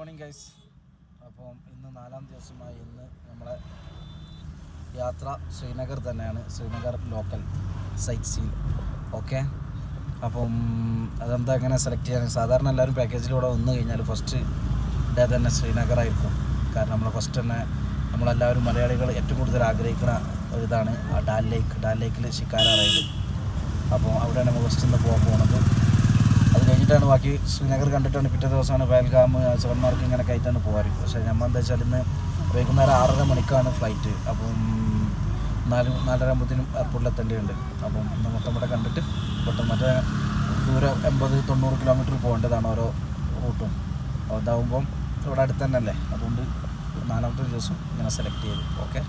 Morning guys അപ്പം ഇന്ന് നാലാം ദിവസമായി ഇന്ന് നമ്മളെ യാത്ര ശ്രീനഗർ തന്നെയാണ്. Srinagar local site scene okay അപ്പം അതെന്താ എങ്ങനെ സെലക്ട് ചെയ്യാൻ? സാധാരണ എല്ലാവരും പാക്കേജിലൂടെ വന്നു കഴിഞ്ഞാൽ ഫസ്റ്റ് ഡേ തന്നെ ശ്രീനഗറായിരിക്കും. കാരണം നമ്മൾ ഫസ്റ്റ് തന്നെ നമ്മളെല്ലാവരും മലയാളികൾ ഏറ്റവും കൂടുതൽ ആഗ്രഹിക്കുന്ന ഒരു ഇതാണ് ഡാൽ ലേക്ക് ഡാൽ ലേക്കിൽ ഷിക്കാര അപ്പോൾ അവിടെയാണ് നമ്മൾ ഫസ്റ്റ് ഇന്ന് പോകാൻ പോകുന്നത് അത് കഴിഞ്ഞിട്ടാണ് ബാക്കി ശ്രീനഗർ കണ്ടിട്ടാണ് പിറ്റേ ദിവസമാണ് പഹൽഗാം സോൺമാർഗ് ഇങ്ങനെ ആയിട്ടാണ് പോകാറ്. പക്ഷേ നമ്മൾ എന്താ വെച്ചാൽ ഇന്ന് വൈകുന്നേരം ആറര മണിക്കാണ് ഫ്ലൈറ്റ് അപ്പം നാല് നാലര ആകുമ്പോഴത്തേനും എയർപോർട്ടിൽ എത്തേണ്ടതുണ്ട്. അപ്പം മൊത്തം ഇവിടെ കണ്ടിട്ട് പെട്ടെന്ന് മറ്റേ ദൂരം എൺപത് തൊണ്ണൂറ് കിലോമീറ്റർ പോകേണ്ടതാണ് ഓരോ റൂട്ടും. അതാവുമ്പം ഇവിടെ അടുത്ത് തന്നെ അല്ലേ അതുകൊണ്ട് നാലാമത്തെ ദിവസം ഇങ്ങനെ സെലക്ട് ചെയ്തു. ഓക്കെ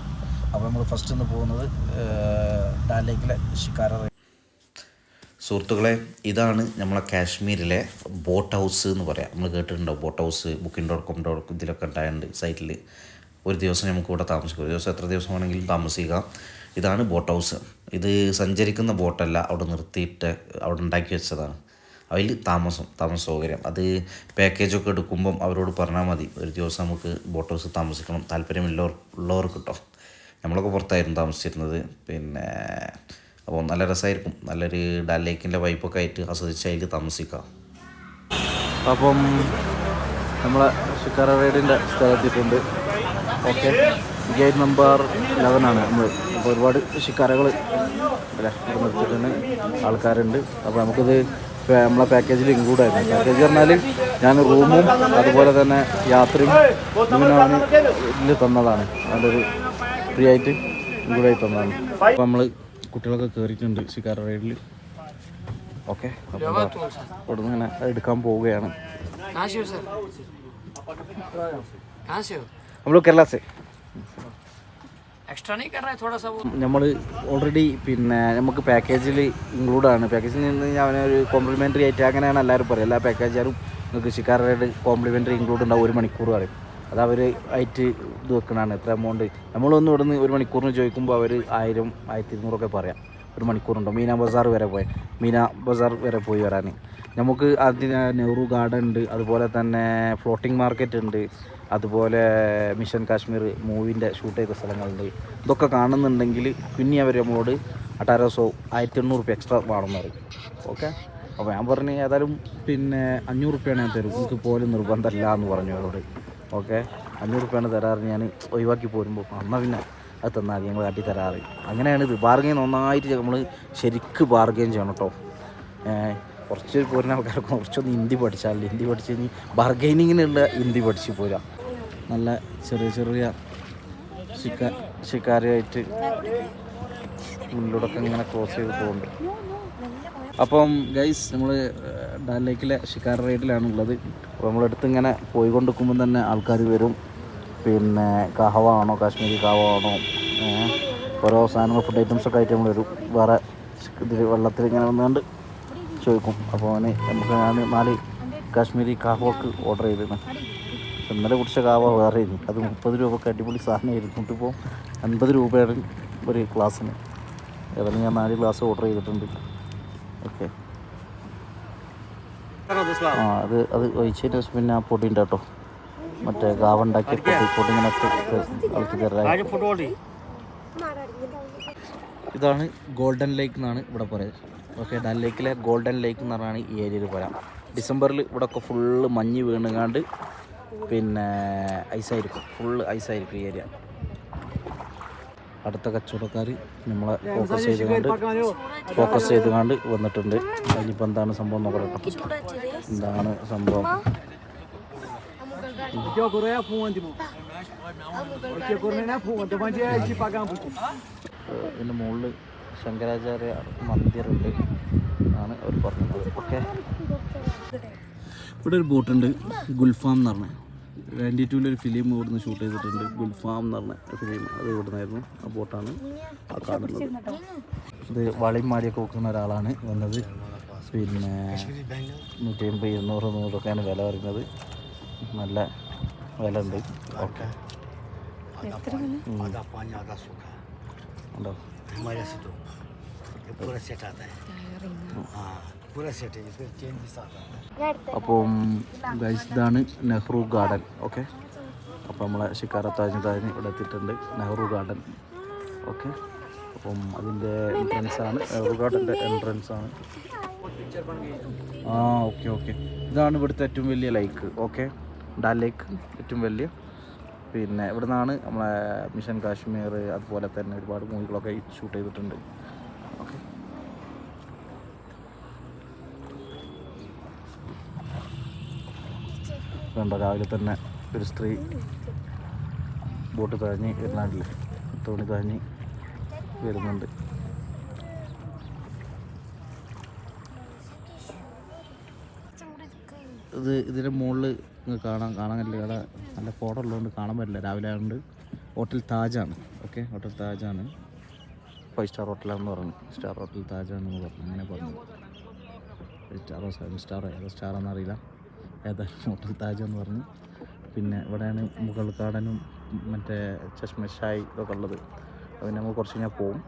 അപ്പോൾ നമ്മൾ ഫസ്റ്റ് ഇന്ന് പോകുന്നത് ഡാൽ ലേക്കിലെ ഷിക്കാര സുഹൃത്തുക്കളെ ഇതാണ് നമ്മളെ കാശ്മീരിലെ ബോട്ട് ഹൗസ് എന്ന് പറയാം. നമ്മൾ കേട്ടിട്ടുണ്ടോ? Boat house booking dot com dot com ഇതിലൊക്കെ ഉണ്ടായിട്ടുണ്ട് സൈറ്റിൽ ഒരു ദിവസം നമുക്ക് ഇവിടെ താമസിക്കാം. ഒരു ദിവസം എത്ര ദിവസം വേണമെങ്കിലും താമസിക്കാം. ഇതാണ് ബോട്ട് ഹൗസ് ഇത് സഞ്ചരിക്കുന്ന ബോട്ടല്ല. അവിടെ നിർത്തിയിട്ട് അവിടെ ഉണ്ടാക്കി വെച്ചതാണ്. അതിൽ താമസം താമസ സൗകര്യം. അത് പാക്കേജൊക്കെ എടുക്കുമ്പം അവരോട് പറഞ്ഞാൽ മതി. ഒരു ദിവസം നമുക്ക് ബോട്ട് ഹൗസ് താമസിക്കണം. താല്പര്യമുള്ളവർ ഉള്ളവർക്ക് കിട്ടും നമ്മളൊക്കെ പുറത്തായിരുന്നു താമസിച്ചിരുന്നത്. പിന്നെ അപ്പോൾ നല്ല രസമായിരിക്കും. നല്ലൊരു ഡാൽ ലേക്കിന്റെ വൈപ്പൊക്കെ ആയിട്ട് ആസ്വദിച്ച് അതിൽ താമസിക്കാം അപ്പം നമ്മളെ ഷിക്കാര റൈഡിന്റെ സ്ഥലത്തിട്ടുണ്ട് ഓക്കെ. ഗേറ്റ് നമ്പർ ആണ്. നമ്മൾ അപ്പോൾ ഒരുപാട് ഷിക്കാരകൾ അല്ലേ നിർത്തിയിട്ടുണ്ട്. ആൾക്കാരുണ്ട്. അപ്പോൾ നമുക്കിത് നമ്മളെ പാക്കേജിൽ ഇൻക്ലൂഡ് ആയിരുന്നു. പാക്കേജ് പറഞ്ഞാൽ ഞാൻ റൂമും അതുപോലെ തന്നെ യാത്രയും ഇങ്ങനെയാണ് ഇതിൽ തന്നതാണ്. അതിന്റെ ഒരു ഫ്രീ ആയിട്ട് ഇൻക്ലൂഡ് ആയി തന്നതാണ്. അപ്പോൾ നമ്മൾ കുട്ടികളൊക്കെ കയറിയിട്ടുണ്ട് ശിക്കാർ റൈഡിൽ ഓക്കെ അപ്പോൾ ഇവിടുന്ന് ഇങ്ങനെ എടുക്കാൻ പോവുകയാണ്. നമ്മൾ കേരളാസ്. നമ്മൾ ഓൾറെഡി പിന്നെ നമുക്ക് പാക്കേജിൽ ഇൻക്ലൂഡാണ് പാക്കേജിൽ നിന്ന് ഞാൻ ഒരു കോംപ്ലിമെന്ററി ആയിട്ട് അങ്ങനെയാണ് എല്ലാവരും പറയും എല്ലാ പാക്കേജുകാരും നിങ്ങൾക്ക് ശിക്കാർ റൈഡ് കോംപ്ലിമെന്ററി ഇൻക്ലൂഡ് ഉണ്ടാവും. ഒരു മണിക്കൂർ പറയും. അത് അവർ ആയിട്ട് ഇത് വെക്കണതാണ്. എത്ര എമൗണ്ട് നമ്മളൊന്നും ഇവിടുന്ന് ഒരു മണിക്കൂറിന് ചോദിക്കുമ്പോൾ അവർ ആയിരം ആയിരത്തി ഇരുന്നൂറൊക്കെ പറയാം. ഒരു മണിക്കൂറുണ്ടോ? മീന ബസാർ വരെ പോയി. മീന ബസാർ വരെ പോയി വരാൻ നമുക്ക് അതിന് നെഹ്റു ഗാർഡൻ ഉണ്ട്. അതുപോലെ തന്നെ ഫ്ലോട്ടിംഗ് മാർക്കറ്റ് ഉണ്ട്. അതുപോലെ മിഷൻ കാശ്മീർ മൂവിന്റെ ഷൂട്ട് ചെയ്ത സ്ഥലങ്ങളുണ്ട്. ഇതൊക്കെ കാണുന്നുണ്ടെങ്കിൽ പിന്നെ അവർ നമ്മളോട് അട്ടാരസോ ആയിരത്തി എണ്ണൂറ് റുപ്യ എക്സ്ട്രാ വേണമെന്ന് പറയും ഓക്കെ അപ്പോൾ ഞാൻ പറഞ്ഞു ഏതായാലും പിന്നെ അഞ്ഞൂറ് റുപ്യാണ് ഞാൻ തരും. എനിക്ക് പോലും നിർബന്ധമല്ല എന്ന് പറഞ്ഞു അവരോട്. ഓക്കെ? അഞ്ഞൂറ് റുപ്യാണ് തരാറ് ഞാൻ ഒഴിവാക്കി പോരുമ്പോൾ അമ്മ പിന്നെ അത് തന്നാൽ ഞങ്ങൾ കാട്ടി തരാറ്. അങ്ങനെയാണ് ഇത്. ബാർഗെയിൻ നന്നായിട്ട് നമ്മൾ ശരിക്ക് ബാർഗെയിൻ ചെയ്യണം കേട്ടോ കുറച്ച് പോരുന്ന ആൾക്കാർക്ക് കുറച്ചൊന്ന് ഹിന്ദി പഠിച്ചാൽ ഹിന്ദി പഠിച്ച് കഴിഞ്ഞ് ബാർഗെയിനിങ്ങിനുള്ള ഹിന്ദി പഠിച്ച് പോരാ. നല്ല ചെറിയ ചെറിയ ശിക്ക ശിക്കാരിയായിട്ട് മുന്നിലൂടെയൊക്കെ ഇങ്ങനെ ക്രോസ് ചെയ്ത് പോകുന്നുണ്ട് അപ്പം ഗൈസ് നമ്മൾ ഡാൽ ലേക്കിലെ ഷിക്കാർ റൈഡിലാണ് ഉള്ളത് അപ്പോൾ നമ്മളടുത്ത് ഇങ്ങനെ പോയിക്കൊണ്ടിരിക്കുമ്പോൾ തന്നെ ആൾക്കാർ വരും. പിന്നെ കഹവ ആണോ കാശ്മീരി കഹവ ആണോ ഓരോ സാധനങ്ങൾ ഫുഡ് ഐറ്റംസ് ഒക്കെ ആയിട്ട് നമ്മൾ വരും. വേറെ ഇതിൽ വെള്ളത്തിൽ ഇങ്ങനെ വന്നുകൊണ്ട് ചോദിക്കും. അപ്പോൾ അവന് നമുക്ക് ഞാൻ നാല് കാശ്മീരി കാഹവക്ക് ഓർഡർ ചെയ്തിരുന്നു. ഇന്നലെ കുടിച്ച കാവ വേറെ ആയിരുന്നു. അത് മുപ്പത് രൂപക്ക് അടിപൊളി സാധനം സാധനമായിരുന്നു. ഇപ്പോൾ അൻപത് രൂപയാണ് ഒരു ഗ്ലാസ്സിന് ഏതായാലും ഞാൻ നാല് ഗ്ലാസ് ഓർഡർ ചെയ്തിട്ടുണ്ട്. ഓക്കെ ആ അത് അത് ഒഴിച്ചതിന് ശേഷം പിന്നെ ആ പൊടി ഉണ്ട് കേട്ടോ. മറ്റേ ഗാവുണ്ടാക്കിയ പൊടി പൊടി ഇങ്ങനെ തരാം ഇതാണ് ഗോൾഡൻ ലേക്ക് എന്നാണ് ഇവിടെ പറയുന്നത്. ഓക്കെ ഡൽ ലേക്കിലെ ഗോൾഡൻ ലേക്ക് എന്ന് പറഞ്ഞാണ് ഈ ഏരിയയിൽ പറയാം ഡിസംബറിൽ ഇവിടെ ഒക്കെ ഫുള്ള് മഞ്ഞ് വീണുകാണ്ട് പിന്നെ ഐസായിരിക്കും ഫുള്ള് ഐസായിരിക്കും ഈ ഏരിയ അടുത്ത കച്ചവടക്കാർ നമ്മളെ ഫോക്കസ് ചെയ്തുകൊണ്ട് ഫോക്കസ് ചെയ്തുകൊണ്ട് വന്നിട്ടുണ്ട്. അതിനിപ്പോൾ എന്താണ് സംഭവം നോക്കട്ടെ എന്താണ് സംഭവം? ഇതിന്റെ മുകളിൽ ശങ്കരാചാര്യ മന്ദിറുണ്ട് ആണ് അവർ പറഞ്ഞത്. ഓക്കെ. ഇവിടെ ഒരു ബോട്ടുണ്ട്. ഗുൽഫാം എന്ന് പറഞ്ഞ. നയന്റി ടുവിന്റെ ഒരു ഫിലിം ഇവിടുന്ന് ഷൂട്ട് ചെയ്തിട്ടുണ്ട്. ഗുൽഫാം എന്ന് പറഞ്ഞ ഫിലിം അത് ഇവിടുന്നായിരുന്നു. ആ ബോട്ടാണ് ആ കാണുന്നത് ഇത് വളയും മാടിയൊക്കെ വെക്കുന്ന ഒരാളാണ് വന്നത്. പിന്നെ നൂറ്റി അമ്പത് ഇരുന്നൂറ് നൂറൊക്കെയാണ് വില പറയുന്നത്. നല്ല വില ഉണ്ട്. ഓക്കെ. ഉണ്ടോ? അപ്പം ഗൈസ് ഇതാണ് നെഹ്റു ഗാർഡൻ ഓക്കെ അപ്പോൾ നമ്മളെ ഷിക്കാര താജ് താജ് ഇവിടെ എത്തിയിട്ടുണ്ട് നെഹ്റു ഗാർഡൻ ഓക്കെ അപ്പം അതിന്റെ എൻട്രൻസ് ആണ് നെഹ്റു ഗാർഡന്റെ എൻട്രൻസ് ആണ്. ആ ഓക്കെ ഓക്കെ ഇതാണ് ഇവിടുത്തെ ഏറ്റവും വലിയ ലൈക്ക് ഓക്കെ ഡാൽ ലേക്ക് ഏറ്റവും വലിയ. പിന്നെ ഇവിടെ നിന്നാണ് നമ്മളെ മിഷൻ കാശ്മീർ അതുപോലെ തന്നെ ഒരുപാട് മൂവികളൊക്കെ ഷൂട്ട് ചെയ്തിട്ടുണ്ട് ഓക്കെ കണ്ടോ രാവിലെ തന്നെ ഒരു സ്ത്രീ ബോട്ട് താഴ്ഞ്ഞ് വരുന്നാട്ടിൽ തോണി താഴ്ഞ്ഞ് വരുന്നുണ്ട്. ഇത് ഇതിന്റെ മുകളിൽ കാണാൻ കാണാൻ പറ്റില്ല. നല്ല ഫോട്ടോ ഉള്ളതുകൊണ്ട് കാണാൻ പറ്റില്ല. രാവിലെ ആയതുകൊണ്ട് ഹോട്ടൽ താജാണ്. ഓക്കെ ഹോട്ടൽ താജാണ്. ഫൈവ് സ്റ്റാർ ഹോട്ടലാണെന്ന് പറഞ്ഞു. സ്റ്റാർ ഹോട്ടൽ താജാണെന്ന് പറഞ്ഞു. അങ്ങനെ പറഞ്ഞു. സ്റ്റാറോ സെവൻ സ്റ്റാറോ ഏതോ സ്റ്റാർ എന്നറിയില്ല ഏതായാലും ഹോട്ടൽ താജ് എന്ന് പറഞ്ഞു. പിന്നെ ഇവിടെയാണ് മുഗൾ ഗാർഡനും മറ്റേ ചഷ്മഷായ് ഇതൊക്കെ ഉള്ളത്. അത് നമ്മൾ കുറച്ച് കഴിഞ്ഞാൽ പോവും.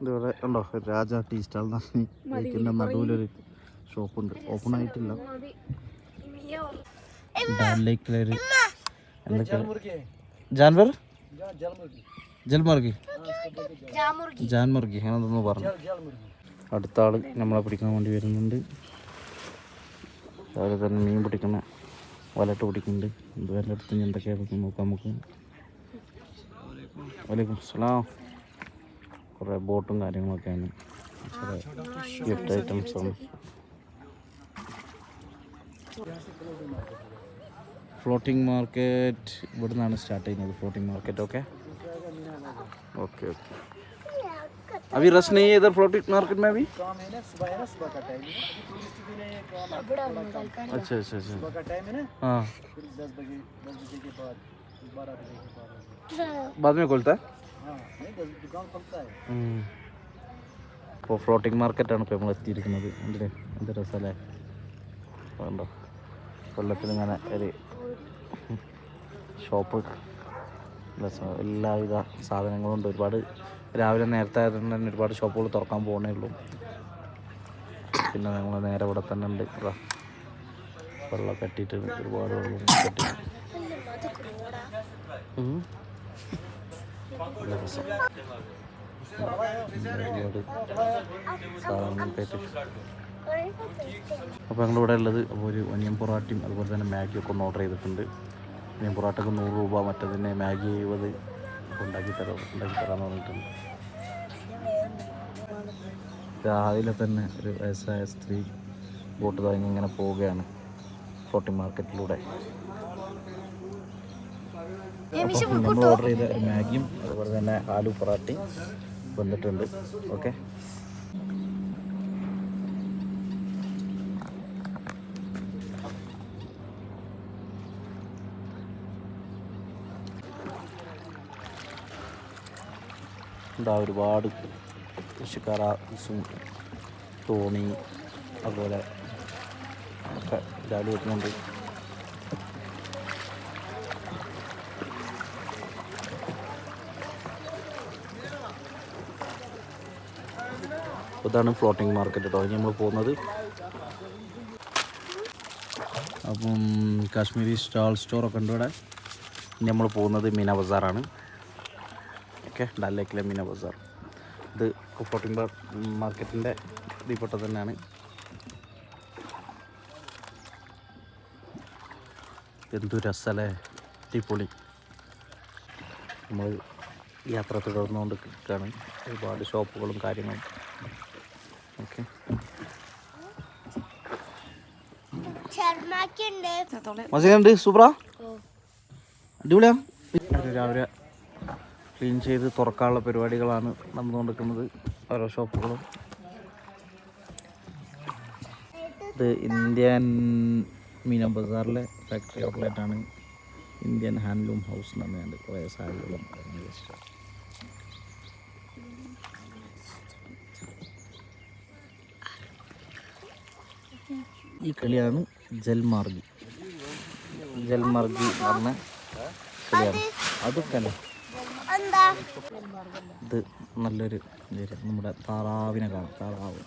ഇതിവിടെ ഉണ്ടോ രാജ ടീ സ്റ്റാൾ എന്ന് പറഞ്ഞ് ബൈക്കിന്റെ നടുവിലൊരു ഷോപ്പുണ്ട്. ഓപ്പൺ ആയിട്ടില്ല. ഡാൽ ലേക്കിലൊരു എന്തൊക്കെ? ജാൻവർ? ജൽമുർഗി ജാൻമുർഗി. അങ്ങനെ പറഞ്ഞു. അടുത്ത ആൾ നമ്മളെ പിടിക്കാൻ വേണ്ടി വരുന്നുണ്ട്. അതുപോലെ തന്നെ മീൻ പിടിക്കുന്ന വലട്ട് പിടിക്കുന്നുണ്ട്. ഇതുവരെ അടുത്ത് എന്തൊക്കെയാണ് നോക്കാം നമുക്ക്. വലൈക്കും അസ്സലാം. കുറേ ബോട്ടും കാര്യങ്ങളൊക്കെയാണ്. ഗിഫ്റ്റ് ഐറ്റംസും. ഫ്ലോട്ടിംഗ് മാർക്കറ്റ് ഇവിടുന്നാണ് സ്റ്റാർട്ട് ചെയ്യുന്നത് floating market okay? Okay okay. अभी रस नहीं है इधर फ्लोटिंग मार्केट में अभी अच्छा अच्छा अच्छा हाँ बाद में खोलता है ഇപ്പോൾ ഫ്ലോട്ടിംഗ് മാർക്കറ്റാണ് ഇപ്പോൾ നമ്മൾ എത്തിയിരിക്കുന്നത് എന്തിന് എന്ത് രസമല്ലേ കണ്ടോ കൊല്ലത്തിൽ ഇങ്ങനെ ഒരു ഷോപ്പ് രസം എല്ലാവിധ സാധനങ്ങളും ഉണ്ട്. ഒരുപാട് രാവിലെ നേരത്തെ ആയതുകൊണ്ട് തന്നെ ഒരുപാട് ഷോപ്പുകൾ തുറക്കാൻ പോകുന്നേ ഉള്ളൂ. പിന്നെ ഞങ്ങൾ നേരെ ഇവിടെ തന്നെ ഉണ്ട്. വെള്ളം കെട്ടിയിട്ട് ഒരുപാട് വെള്ളം കെട്ടി. അപ്പോൾ ആയിട്ട് അപ്പോൾ ഞങ്ങളിവിടെ ഉള്ളത് അപ്പോൾ ഒരു ഒനിയൻ പൊറാട്ടയും അതുപോലെ തന്നെ മാഗിയൊക്കെ ഒന്ന് ഓർഡർ ചെയ്തിട്ടുണ്ട്. ഒനിയൻ പൊറോട്ടക്ക് നൂറ് രൂപ മറ്റേതിന് മാഗി എഴുപത് ഉണ്ടാക്കി തരാം ഉണ്ടാക്കി തരാമെന്ന് പറഞ്ഞിട്ടുണ്ട്. രാവിലെ തന്നെ ഒരു വയസ്സായ സ്ത്രീ ബോട്ട് താങ്ങി ഇങ്ങനെ പോവുകയാണ് ഫ്ലോട്ടിംഗ് മാർക്കറ്റിലൂടെ. നമ്മൾ ഓർഡർ ചെയ്ത മാഗിയും അതുപോലെ തന്നെ ആലു പൊറാട്ടയും വന്നിട്ടുണ്ട്. ഓക്കെ? എന്താ ഒരുപാട് കൃഷിക്കാർ തോണി അതുപോലെ ഒക്കെ രാവിലെ വരുന്നുണ്ട്. ഇതാണ് ഫ്ലോട്ടിംഗ് മാർക്കറ്റ് കേട്ടോ ഇനി നമ്മൾ പോകുന്നത് അപ്പം കാശ്മീരി സ്റ്റാൾ സ്റ്റോറൊക്കെ ഉണ്ട് ഇവിടെ. ഇനി നമ്മൾ പോകുന്നത് മീന ബസാറാണ്. ഓക്കെ ഡാൽ ലേക്കിലെ മീന ബസാർ. ഇത് കുപ്പോട്ടിമ്പ മാർക്കറ്റിന്റെ ഇതിൽപ്പെട്ട തന്നെയാണ്. എന്തു രസമല്ലേ അടിപൊളി. നമ്മൾ യാത്ര തുടർന്നുകൊണ്ട് നിൽക്കുകയാണ്. ഒരുപാട് ഷോപ്പുകളും കാര്യങ്ങളും. ഓക്കെ. മസിലുണ്ട് സൂപ്പറാ അടിപൊളിയാ? രാവിലെ ക്ലീൻ ചെയ്ത് തുറക്കാനുള്ള പരിപാടികളാണ് നടന്നുകൊണ്ടിരിക്കുന്നത് ഓരോ ഷോപ്പുകളും. ഇത് ഇന്ത്യൻ മീന ബസാറിലെ ഫാക്ടറി ഔട്ട്ലെറ്റാണ് ഇന്ത്യൻ ഹാൻഡ്ലൂം ഹൗസ് എന്ന് പറഞ്ഞാൽ കുറേ സാരികളും ഈ കളിയാണ് ജൽമാർഗി. ജൽമാർഗി എന്ന് പറഞ്ഞ കളിയാണ്. അതൊക്കെ ഇത് നല്ലൊരു ഇത് നമ്മുടെ താറാവിനെ കാണാം താറാവ്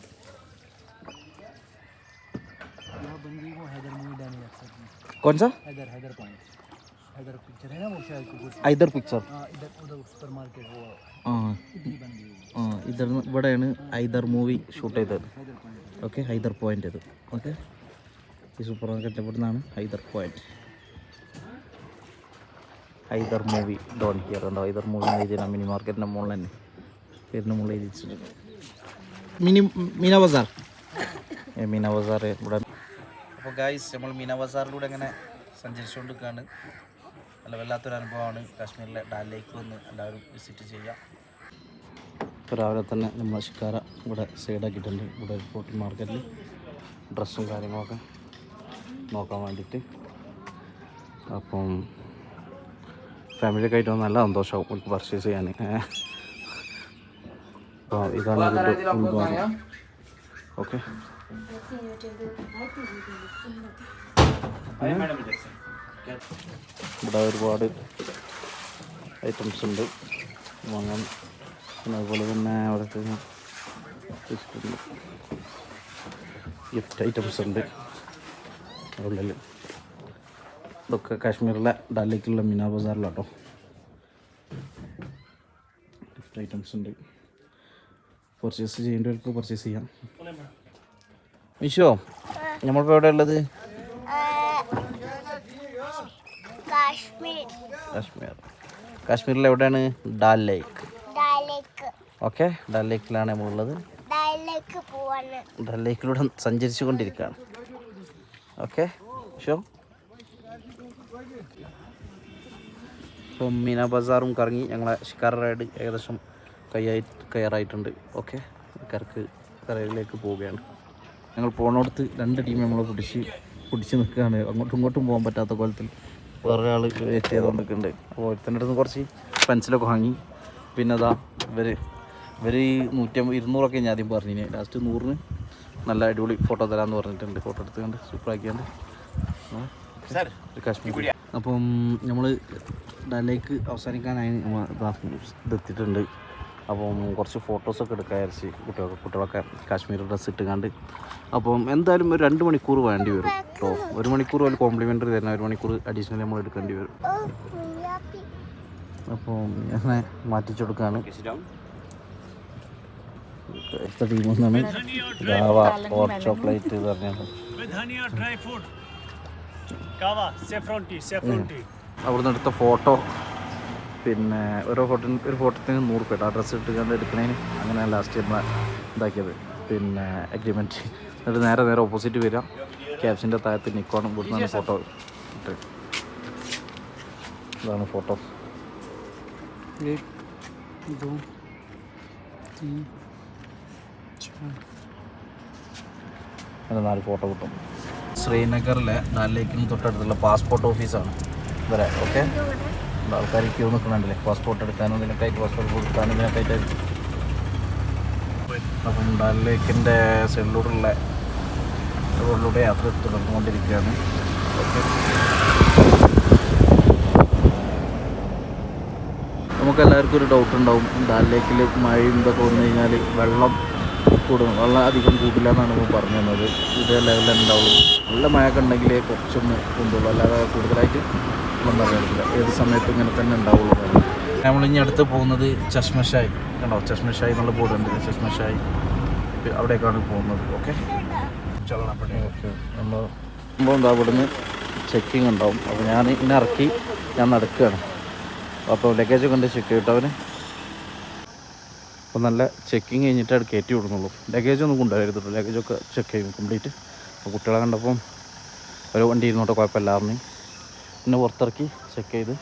यहाँ बन गई वो हैदर मूवी डाली अक्सर में कौन सा हैदर हैदर पॉइंट हैदर पिक्चर है ना वो शायद को कुछ ഐദർ പിക്ചർ हाँ इधर उधर सुपर मार्केट वो ആ इधर बन गई वो ആ ഇതർ ഇവിടെയാണ് ഐദർ മൂവി ഷൂട്ട് ചെയ്തത് Haider point okay Haider point ഇത് ഓക്കെ ഈ സൂപ്പർ മാർക്കറ്റ് ഇവിടെ നിന്നാണ് Haider point Haider movie don't care ഉണ്ടോ? ഹൈദർ മൂവി എഴുതിയാണ് മിനി മാർക്കറ്റിന്റെ മുകളിൽ തന്നെ. പേരിന്റെ മുകളിൽ എഴുതിച്ചിട്ടുണ്ട് മിനി മീന ബസാർ. മീന ബസാർ ഇവിടെ. അപ്പോൾ ഗായ്സ് നമ്മൾ മീന ബസാറിലൂടെ ഇങ്ങനെ സഞ്ചരിച്ചുകൊണ്ടിരിക്കുകയാണ്. നല്ല വല്ലാത്തൊരു അനുഭവമാണ് കാശ്മീരിലെ ഡാൽ ലേക്ക് വന്ന് എല്ലാവരും വിസിറ്റ് ചെയ്യാം. ഇപ്പോൾ രാവിലെ തന്നെ നമ്മൾ ഷിക്കാര ഇവിടെ സൈഡാക്കിയിട്ടുണ്ട് ഇവിടെ ഫോർട്ടി മാർക്കറ്റിൽ ഡ്രസ്സും കാര്യങ്ങളൊക്കെ നോക്കാൻ വേണ്ടിയിട്ട്. അപ്പം ഫാമിലിയൊക്കെ ആയിട്ട് നല്ല സന്തോഷമാവും പർച്ചേസ് ചെയ്യാൻ. അപ്പോൾ ഇതാണ് ഓക്കെ. ഇവിടെ ഒരുപാട് ഐറ്റംസ് ഉണ്ട്. വാങ്ങാൻ. പിന്നെ അതുപോലെ തന്നെ അവിടുത്തെ ഗിഫ്റ്റ് ഐറ്റംസ് ഉണ്ട്. ഉള്ളിൽ ഇതൊക്കെ കാശ്മീരിലെ ഡാലിലേക്കുള്ള മിനാ ബസാറിലാട്ടോ. ഗിഫ്റ്റ് ഐറ്റംസ് ഉണ്ട്. പർച്ചേസ് ചെയ്യേണ്ടവർക്ക് പർച്ചേസ് ചെയ്യാം. വിഷോ നമ്മളിപ്പോൾ എവിടെ ഉള്ളത് കാശ്മീർ. കാശ്മീരിൽ എവിടെയാണ്? ഡാൽ ലേക്ക് ഓക്കെ ഡാൽ ലേക്കിലാണ് നമ്മളുള്ളത്. ഡാൽ ലേക്കിലൂടെ സഞ്ചരിച്ചു കൊണ്ടിരിക്കുകയാണ് ഓക്കെ ഷോ ഇപ്പം മീന ബസാറും കറങ്ങി ഞങ്ങളെ ഷിക്കാർ റൈഡ് ഏകദേശം കയ്യായി കയറായിട്ടുണ്ട്. ഓക്കെ കരക്ക് കരയിലേക്ക് പോവുകയാണ്. ഞങ്ങൾ പോണോടത്ത് രണ്ട് ടീം നമ്മൾ പിടിച്ച് പിടിച്ച് നിൽക്കുകയാണ്. അങ്ങോട്ടും ഇങ്ങോട്ടും പോകാൻ പറ്റാത്ത കോലത്തിൽ വേറെ ആൾ വെയിറ്റ് ചെയ്തുകൊണ്ടിരിക്കുന്നുണ്ട് അപ്പോൾ ഒരുത്തന്റെ അടുത്ത് കുറച്ച് പെൻസിലൊക്കെ വാങ്ങി. പിന്നെ അതാ ഇവർ ഇവർ നൂറ്റമ്പത് ഇരുന്നൂറൊക്കെ ഞാൻ ആദ്യം പറഞ്ഞിന്. ലാസ്റ്റ് നൂറിന് നല്ല അടിപൊളി ഫോട്ടോ തരാമെന്ന് പറഞ്ഞിട്ടുണ്ട്. ഫോട്ടോ എടുത്തുകൊണ്ട് സൂപ്പറാക്കിയാണ്ട് കാശ്മീർ അപ്പം നമ്മൾ ഡലേക്ക് അവസാനിക്കാനായി ഇതെത്തിയിട്ടുണ്ട്. അപ്പം കുറച്ച് ഫോട്ടോസൊക്കെ എടുക്കാൻ വിചാരിച്ച് കുട്ടികളൊക്കെ കുട്ടികളൊക്കെ കാശ്മീർ ഡ്രസ്സ് ഇട്ടുകാണ്ട് അപ്പം എന്തായാലും ഒരു രണ്ട് മണിക്കൂർ വേണ്ടി വരും കേട്ടോ ഒരു മണിക്കൂർ അതിൽ കോംപ്ലിമെന്ററി തരണം ഒരു മണിക്കൂർ അഡീഷണൽ നമ്മൾ എടുക്കേണ്ടി വരും. അപ്പം അങ്ങനെ മാറ്റിച്ചു കൊടുക്കുകയാണ് ചോക്ലേറ്റ് എന്ന് അവിടുന്ന് എടുത്ത ഫോട്ടോ പിന്നെ ഓരോ ഫോട്ടോ ഒരു ഫോട്ടോത്തിന് നൂറ് റുപ്യ ആ ഡ്രസ്സ് ഇട്ടുകൊണ്ട് എടുക്കണേന്. അങ്ങനെയാണ് ലാസ്റ്റ് ഇയർ ഇതാക്കിയത്. പിന്നെ അഗ്രിമെന്റ് എന്നിട്ട് നേരെ നേരെ ഓപ്പോസിറ്റ് വരാം ക്യാപ്ഷന്റെ താഴത്ത് നിക്കോണം ഇവിടുന്ന് ഫോട്ടോ ഇട്ട്. ഇതാണ് ഫോട്ടോ നാല് ഫോട്ടോ കിട്ടും. ശ്രീനഗറിലെ നാലിലേക്കും തൊട്ടടുത്തുള്ള പാസ്പോർട്ട് ഓഫീസാണ് ഇവരെ ഓക്കെ? ആൾക്കാർ ക്യൂ നിൽക്കണുണ്ടല്ലേ പാസ്പോർട്ട് എടുക്കാനും ഇതിനൊക്കെയായിട്ട് പാസ്പോർട്ട് കൊടുക്കാനും ഇതിനൊക്കെയായിട്ട് അപ്പം ഡാൽ ലേക്കിന്റെ സൈഡിലൂടെയുള്ള റോഡിലൂടെ യാത്ര തുടർന്നുകൊണ്ടിരിക്കുകയാണ്. ഓക്കെ? നമുക്ക് എല്ലാവർക്കും ഒരു ഡൗട്ട് ഉണ്ടാവും. ഡാൽ ലേക്കിൽ മഴയും ഇതൊക്കെ വന്നു കഴിഞ്ഞാൽ വെള്ളം കൂടും. വെള്ളം അധികം കൂടില്ല എന്നാണ് നമ്മൾ പറഞ്ഞു തന്നത് ഇതേ ലെവലിൽ നല്ല മഴയൊക്കെ ഉണ്ടെങ്കിൽ കുറച്ചൊന്ന് കൊണ്ടുള്ളൂ അല്ലാതെ കൂടുതലായിട്ട് വെള്ളം അറിയത്തില്ല ഏത് സമയത്ത് ഇങ്ങനെ തന്നെ ഉണ്ടാവുള്ളൂ. നമ്മൾ ഇനി അടുത്ത് പോകുന്നത് ചഷ്മഷായി കണ്ടോ? ചഷ്മഷായി എന്നുള്ള ബോർഡ് ഉണ്ട്. ചഷ്മഷായി അവിടേക്കാണ് പോകുന്നത്. ഓക്കെ ഓക്കെ നമ്മൾ നമ്മൾ എന്താ ഇവിടുന്ന് ചെക്കിങ് ഉണ്ടാവും. അപ്പോൾ ഞാൻ ഇന്നെ ഇറക്കി ഞാൻ നടക്കുകയാണ്. അപ്പോൾ ലഗേജ് കൊണ്ട് ചെക്ക് ചെയ്തിട്ട് അവന് അപ്പോൾ നല്ല ചെക്കിങ് കഴിഞ്ഞിട്ട് അവിടെ കയറ്റി വിടുന്നുള്ളൂ. ലഗേജ് ഒന്നും കൊണ്ടുവരരുത് ലഗേജൊക്കെ ചെക്ക് ചെയ്യും കംപ്ലീറ്റ് അപ്പോൾ കുട്ടികളെ കണ്ടപ്പം ഒരു വണ്ടി ഇരുന്നോട്ടെ കുഴപ്പമില്ലായിരുന്നു പിന്നെ പുറത്തിറക്കി ചെക്ക് ചെയ്ത്.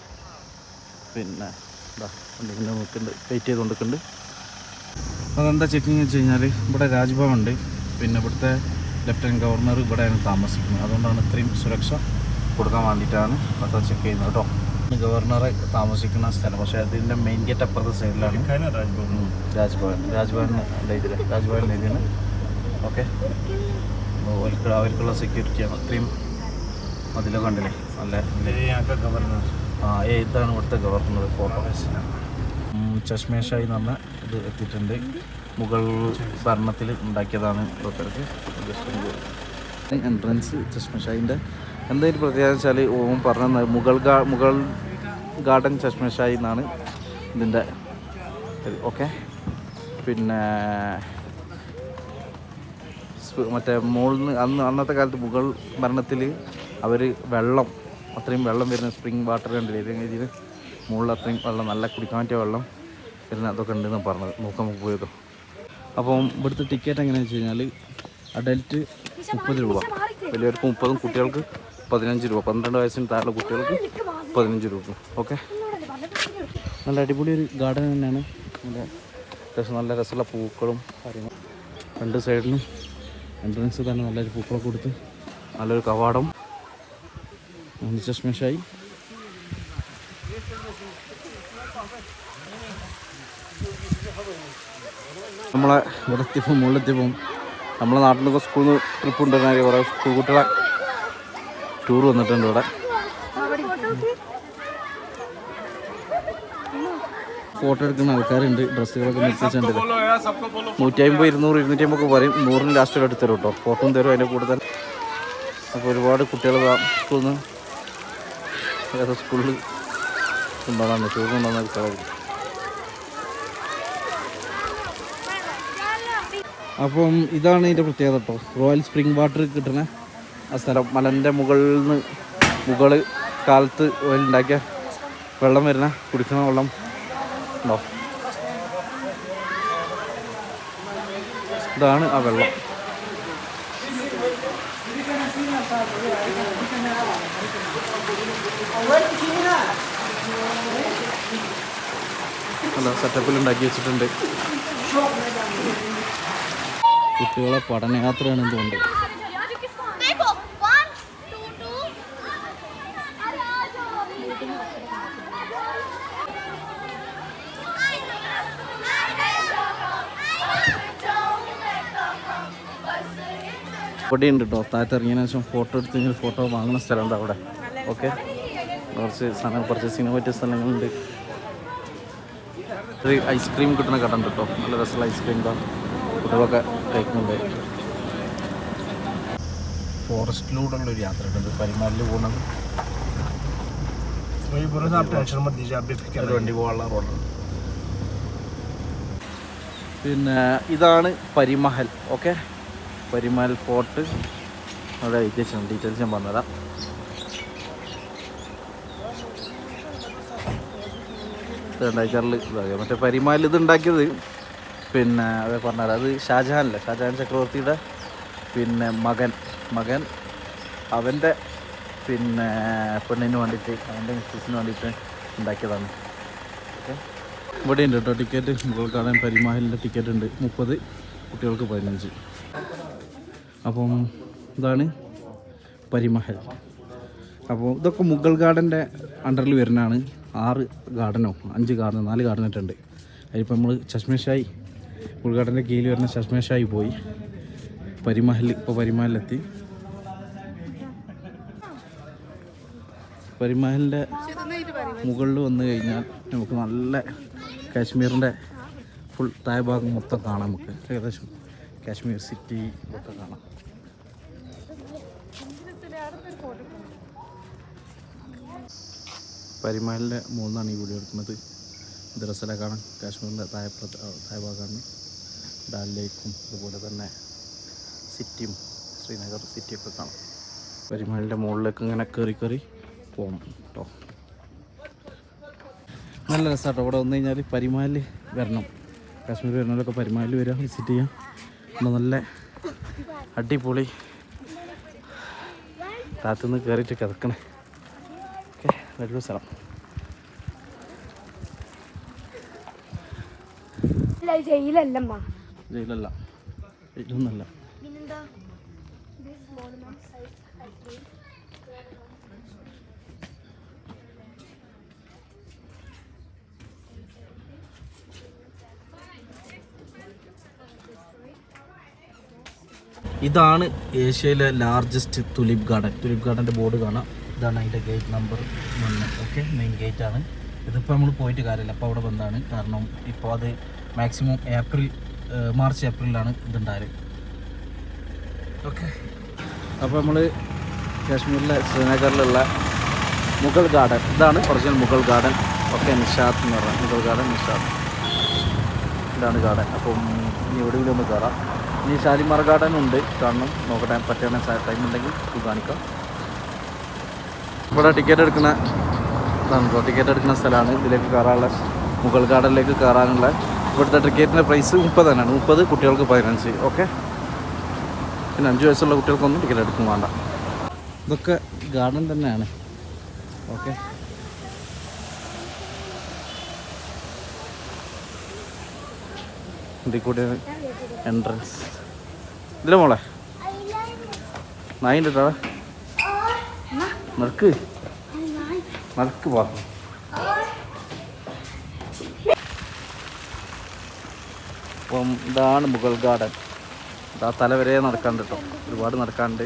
പിന്നെ എന്താ ഇങ്ങനെ നോക്കുന്നുണ്ട് വെയിറ്റ് ചെയ്തുകൊണ്ടിരിക്കുന്നുണ്ട് അതെന്താ ചെക്കിങ് വെച്ച് കഴിഞ്ഞാൽ ഇവിടെ രാജ്ഭവൻ ഉണ്ട് പിന്നെ ഇവിടുത്തെ ലെഫ്റ്റനന്റ് ഗവർണർ ഇവിടെയാണ് താമസിക്കുന്നത്. അതുകൊണ്ടാണ് ഇത്രയും സുരക്ഷ കൊടുക്കാൻ വേണ്ടിയിട്ടാണ് അത് ചെക്ക് ചെയ്യുന്നത് കേട്ടോ. ഗവർണറെ താമസിക്കുന്ന സ്ഥലം. പക്ഷേ അതിന്റെ മെയിൻ ഗേറ്റ് അപ്പുറത്തെ സൈഡിലാണ് രാജ്ഭവൻ. രാജ്ഭവൻ. രാജ്ഭവൻ ഇതിൽ രാജ്ഭവൻ എഴുതിയാണ് ഓക്കെ അവർക്ക് അവർക്കുള്ള സെക്യൂരിറ്റിയാണ് അത്രയും അതിലൊക്കെ കണ്ടില്ലേ? നല്ല ഇതാണ് ഇവിടുത്തെ ഗവർണർ ഫോട്ടോ ചഷ്മേ ഷായി എന്ന് പറഞ്ഞ ഇത് എത്തിയിട്ടുണ്ട്. മുഗൾ ഭരണത്തിൽ ഉണ്ടാക്കിയതാണ് എൻട്രൻസ് ചശ്മേഷായിന്റെ ഷായിന്റെ. എന്തൊരു പ്രത്യേകത വെച്ചാൽ ഓം പറഞ്ഞ മുഗൾ ഗാ മുഗൾ ഗാർഡൻ ചശ്മേഷായി എന്നാണ് ഇതിന്റെ ഓക്കെ. പിന്നെ മറ്റേ മുകളിൽ നിന്ന് അന്ന് അന്നത്തെ കാലത്ത് മുഗൾ ഭരണത്തിൽ അവർ വെള്ളം അത്രയും വെള്ളം വരുന്ന സ്പ്രിംഗ് വാട്ടർ കണ്ടില്ലേ? ഇതെങ്ങനെ ഇതിൽ മുകളിൽ അത്രയും വെള്ളം നല്ല കുടിക്കാൻ പറ്റിയ വെള്ളം വരുന്ന അതൊക്കെ ഉണ്ടെന്ന് പറഞ്ഞത്. നോക്കാൻ നമുക്ക് പോയതോ? അപ്പം ഇവിടുത്തെ ടിക്കറ്റ് എങ്ങനെയാണെന്ന് വെച്ച് കഴിഞ്ഞാൽ അഡൽറ്റ് മുപ്പത് രൂപ. വലിയവർക്ക് മുപ്പതും കുട്ടികൾക്ക് പതിനഞ്ച് രൂപ. പന്ത്രണ്ട് വയസ്സിന് താഴെ കുട്ടികൾക്ക് പതിനഞ്ച് രൂപ. ഓക്കെ? നല്ല അടിപൊളി ഒരു ഗാർഡൻ തന്നെയാണ്. നല്ല അത്യാവശ്യം നല്ല രസമുള്ള പൂക്കളും കാര്യങ്ങളും. രണ്ട് സൈഡിലും എൻട്രൻസ് തന്നെ നല്ലൊരു പൂക്കളൊക്കെ കൊടുത്ത് നല്ലൊരു കവാടം. ചഷ്മഷായി നമ്മളെ ഇവിടെ എത്തിയപ്പോൾ മുകളിലെത്തിയപ്പം നമ്മളെ നാട്ടിൽ നിന്നൊക്കെ സ്കൂളിൽ ട്രിപ്പ് ഉണ്ടായിരുന്ന കുറേ സ്കൂൾ കുട്ടികളെ ടൂർ വന്നിട്ടുണ്ട് ഇവിടെ. ഫോട്ടോ എടുക്കുന്ന ആൾക്കാരുണ്ട്. ഡ്രസ്സുകളൊക്കെ നിർത്തിച്ചിട്ടുണ്ട് നൂറ്റി അമ്പത് ഇരുന്നൂറ് ഇരുന്നൂറ്റി അമ്പൊക്കെ പറയും. നൂറിന് ലാസ്റ്റ് എടുത്ത് തരും കേട്ടോ. ഫോട്ടോയും തരും അതിന്റെ കൂടുതൽ. അപ്പോൾ ഒരുപാട് കുട്ടികൾ സ്കൂളിൽ നിന്ന് ഏതാ സ്കൂളിൽ ഉണ്ടാകുന്നുണ്ട് ടൂർ കൊണ്ടുവന്ന കളറ് അപ്പം ഇതാണ് ഇതിന്റെ പ്രത്യേകത കേട്ടോ റോയൽ സ്പ്രിംഗ് വാട്ടർ കിട്ടുന്ന ആ സ്ഥലം. മലന്റെ മുകളിൽ നിന്ന് മുകൾ കാലത്ത് ഉണ്ടാക്കിയ വെള്ളം വരുന്ന കുടിക്കുന്ന വെള്ളം ഉണ്ടോ? ഇതാണ് ആ വെള്ളം. ഇതാ സെറ്റപ്പിൽ ഉണ്ടാക്കി വെച്ചിട്ടുണ്ട്. കുട്ടികളെ പഠനയാത്രയാണ് തോന്നുന്നത് പൊടി ഉണ്ട് കേട്ടോ താഴത്ത് ശേഷം ഫോട്ടോ എടുത്ത് കഴിഞ്ഞാൽ ഫോട്ടോ വാങ്ങുന്ന സ്ഥലമുണ്ട് അവിടെ. ഓക്കെ? കുറച്ച് സാധനം സിനിമ പറ്റിയ സ്ഥലങ്ങളുണ്ട്. ഒരു ഐസ്ക്രീം കിട്ടുന്ന ഘട്ടം കേട്ടോ നല്ല രസമുള്ള ഐസ്ക്രീം കുട്ടികളൊക്കെ കഴിക്കുന്നുണ്ട്. ഫോറസ്റ്റിലൂടെയുള്ള ഒരു യാത്ര ഉണ്ട് പരിമാലിൽ പോകുന്നത് പിന്നെ ഇതാണ് പരിമഹൽ ഓക്കെ പരിമഹൽ ഫോർട്ട് അവിടെ ഡീറ്റെയിൽസ് ഞാൻ പറഞ്ഞുതരാം. ഇതാക്കുക മറ്റേ പരിമഹൽ ഇത് ഉണ്ടാക്കിയത് പിന്നെ അത് പറഞ്ഞാൽ അത് ഷാജഹാനല്ല? ഷാജഹാൻ ചക്രവർത്തിയുടെ പിന്നെ മകൻ. മകൻ അവന്റെ പിന്നെ പെണ്ണിന് വേണ്ടിയിട്ട് അവന്റെ മിസ്സസിന് വേണ്ടിയിട്ട് ഉണ്ടാക്കിയതാണ്. ഓക്കെ. ഇവിടെ ഉണ്ട് കേട്ടോ ടിക്കറ്റ്. മുകൾ കാണാൻ പരിമാഹലിന്റെ ടിക്കറ്റ് ഉണ്ട് മുപ്പത് കുട്ടികൾക്ക് പതിനഞ്ച്. അപ്പം ഇതാണ് പരിമഹൽ. അപ്പോൾ ഇതൊക്കെ മുഗൾ ഗാർഡന്റെ അണ്ടറിൽ വരുന്നതാണ്. ആറ് ഗാർഡനോ അഞ്ച് ഗാർഡനോ നാല് ഗാർഡനായിട്ടുണ്ട് അതിപ്പോൾ നമ്മൾ ചശ്മേശായി ഗാർഡന്റെ കീഴിൽ വരുന്ന ചശ്മേശായി പോയി. പരിമഹൽ ഇപ്പോൾ പരിമഹലിലെത്തി. പരിമഹലിന്റെ മുകളിൽ വന്നു കഴിഞ്ഞാൽ നമുക്ക് നല്ല കാശ്മീരിന്റെ ഫുൾ തായ ഭാഗം മൊത്തം കാണാം നമുക്ക്. ഏകദേശം കാശ്മീർ സിറ്റി ഒക്കെ കാണാം. പരിമഹലിന്റെ മുകളിലാണ് ഈ വീഡിയോ എടുക്കുന്നത്. ഇത് കാണാൻ കാണാം കാശ്മീരിന്റെ താഴെ പ്രദ- താഴെ ഡാൽ ലേക്കും അതുപോലെ തന്നെ സിറ്റിയും ശ്രീനഗർ സിറ്റിയൊക്കെ കാണാം. പരിമാലിന്റെ മുകളിലേക്ക് ഇങ്ങനെ കയറി കയറി പോകണം കേട്ടോ. നല്ല രസമാട്ടോ. ഇവിടെ വന്നു കഴിഞ്ഞാൽ പരിമാലിൽ വരണം. കാശ്മീർ വരുന്നവരൊക്കെ പരിമാലിൽ വരിക വിസിറ്റ് ചെയ്യാം നല്ല അടിപൊളി. താത്തുനിന്ന് കയറിയിട്ട് കിടക്കണേ. നല്ലൊരു സ്ഥലം. ജയിലല്ലമ്മ. ജയിലല്ല. ജയിലൊന്നല്ല ഇതാണ് ഏഷ്യയിലെ ലാർജസ്റ്റ് തുലിപ് ഗാർഡൻ തുലിപ് ഗാർഡന്റെ ബോർഡ് കാണാം. ഇതാണ് അതിന്റെ ഗേറ്റ് നമ്പർ വന്ന് ഓക്കെ മെയിൻ ഗേറ്റ് ആണ്. ഇതിപ്പോൾ നമ്മൾ പോയിട്ട് കാര്യമില്ല. അപ്പോൾ അവിടെ ബന്ധാണ് കാരണം ഇപ്പോൾ അത് മാക്സിമം ഏപ്രിൽ മാർച്ച് ഏപ്രിലാണ് ഇതുണ്ടായത്. ഓക്കെ അപ്പോൾ നമ്മൾ കാശ്മീരിലെ ശ്രീനഗറിലുള്ള മുഗൾ ഗാർഡൻ. ഇതാണ് original Mughal garden. Okay Nishat എന്ന് പറഞ്ഞാൽ മുഗൾ ഗാർഡൻ നിഷാദ്. ഇതാണ് ഗാർഡൻ. അപ്പം ഇനി എവിടെയെങ്കിലും ഒന്ന് കയറാം ഇനി ഷാലിമാർ ഗാർഡൻ ഉണ്ട്. കാണണം. നോക്കട്ടെ. പറ്റുകയാണെങ്കിൽ ടൈം ഉണ്ടെങ്കിൽ ഇത് കാണിക്കാം. ഇവിടെ ടിക്കറ്റ് എടുക്കുന്ന ഇതാണ് ടിക്കറ്റ് എടുക്കുന്ന സ്ഥലമാണ്. ഇതിലേക്ക് കയറാനുള്ള മുഗൾ ഗാർഡനിലേക്ക് കയറാനുള്ള ഇവിടുത്തെ ടിക്കറ്റിന്റെ പ്രൈസ് മുപ്പത് തന്നെയാണ്. മുപ്പത് കുട്ടികൾക്ക് പതിനഞ്ച്. ഓക്കെ പിന്നെ അഞ്ച് വയസ്സുള്ള കുട്ടികൾക്കൊന്നും ടിക്കറ്റ് എടുക്കും വേണ്ട. ഇതൊക്കെ ഗാർഡൻ തന്നെയാണ്. ഓക്കെ ഇതിൽ കൂടി എൻട്രൻസ് ഇതിലെ മോളെ? നായിന്റെ നടക്ക്. നടക്ക് പോ അപ്പം ഇതാണ് മുഗൾ ഗാർഡൻ. ഇതാ തല വരെ നടക്കാണ്ട് കേട്ടോ ഒരുപാട് നടക്കാണ്ട്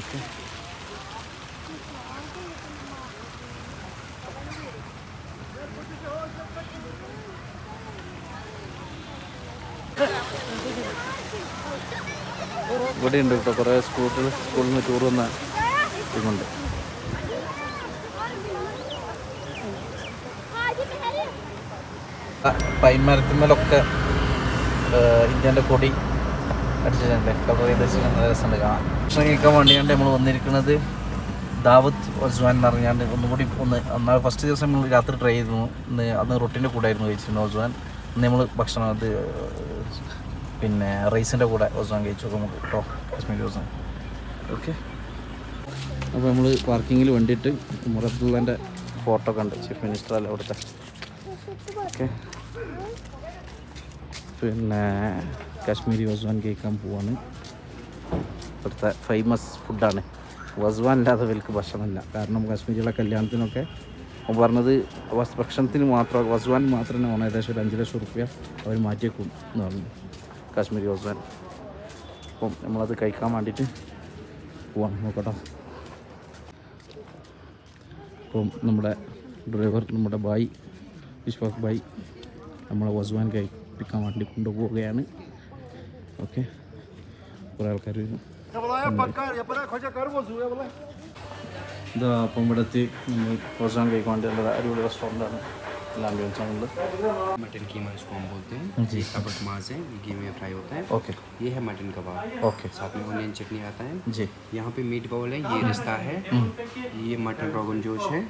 ഓക്കെ. ഇവിടെ ഉണ്ട് കേട്ടോ. കുറേ സ്കൂട്ടർ സ്കൂളിൽ നിന്ന് ടൂർ വന്ന ഇതുണ്ട് പൈൻമരത്തിന്മേലൊക്കെ ഇന്ത്യന്റെ കൊടി അടിച്ചിട്ടുണ്ട് കളർ ചെയ്ത് വേണ്ടിയാണ് നമ്മൾ വന്നിരിക്കുന്നത്. ദാവത്ത് ഒസ്വാൻ എന്ന് പറഞ്ഞാണ്ട് ഒന്നും കൂടി ഒന്ന് എന്നാൽ ഫസ്റ്റ് ദിവസം നമ്മൾ രാത്രി ട്രൈ ചെയ്തിരുന്നു. ഇന്ന് അന്ന് റൊട്ടീന്റെ കൂടെ ആയിരുന്നു കഴിച്ചിരുന്നു ഒസ്വാൻ ഇന്ന് നമ്മൾ ഭക്ഷണം അത് പിന്നെ റൈസിന്റെ കൂടെ ഓസോൺ കഴിച്ചു. നമുക്ക് കേട്ടോ കാശ്മീരി ഓസോൺ ഓക്കെ. അപ്പോൾ നമ്മൾ പാർക്കിങ്ങിൽ വേണ്ടിയിട്ട് മുറത്തുള്ളതിന്റെ ഫോട്ടോ കണ്ട് ചീഫ് മിനിസ്റ്റർ അല്ല അവിടുത്തെ? ഓക്കെ. പിന്നെ കാശ്മീരി വസ്വാൻ കേൾക്കാൻ പോവാണ്. ഇവിടുത്തെ ഫേമസ് ഫുഡാണ് വസ്വാൻ ഇല്ലാതെ ഇവർക്ക് ഭക്ഷണമില്ല. കാരണം കാശ്മീരികളെ കല്യാണത്തിനൊക്കെ പറഞ്ഞത് വസ് ഭക്ഷണത്തിന് മാത്രം വസ്വാൻ മാത്രമേ ഏകദേശം ഒരു അഞ്ച് ലക്ഷം റുപ്യ അവർ മാറ്റിയേക്കും എന്ന് പറഞ്ഞു. കാശ്മീരി വസ്വാൻ അപ്പം നമ്മളത് കഴിക്കാൻ വേണ്ടിയിട്ട് പോവാണ് നോക്കട്ടോ. അപ്പം നമ്മുടെ ഡ്രൈവർ നമ്മുടെ ബായി വിശ്വാസ് ബായി നമ്മളെ വസ്വാൻ കഴിപ്പിക്കാൻ വേണ്ടി കൊണ്ടുപോവുകയാണ്. ഓക്കെ. കുറേ ആൾക്കാർ ഇതാ അപ്പം ഇവിടെത്തി വസ്വാൻ കഴിക്കാൻ വേണ്ടിയുള്ള അടിപൊളി റെസ്റ്റോറന്റാണ് എല്ലാ ആംബിയൻസ് ആണുള്ളത് मटन कीमा इसको हम बोलते हैं जी। कबट मांस है ये घी में फ्राई होता है ഓക്കെ ये है मटन कबाब ഓക്കെ साथ में ऑनियन चटनी आता है जी यहाँ पे मीट बाउल है ये रिश्ता है ये मटन रोगन जोश है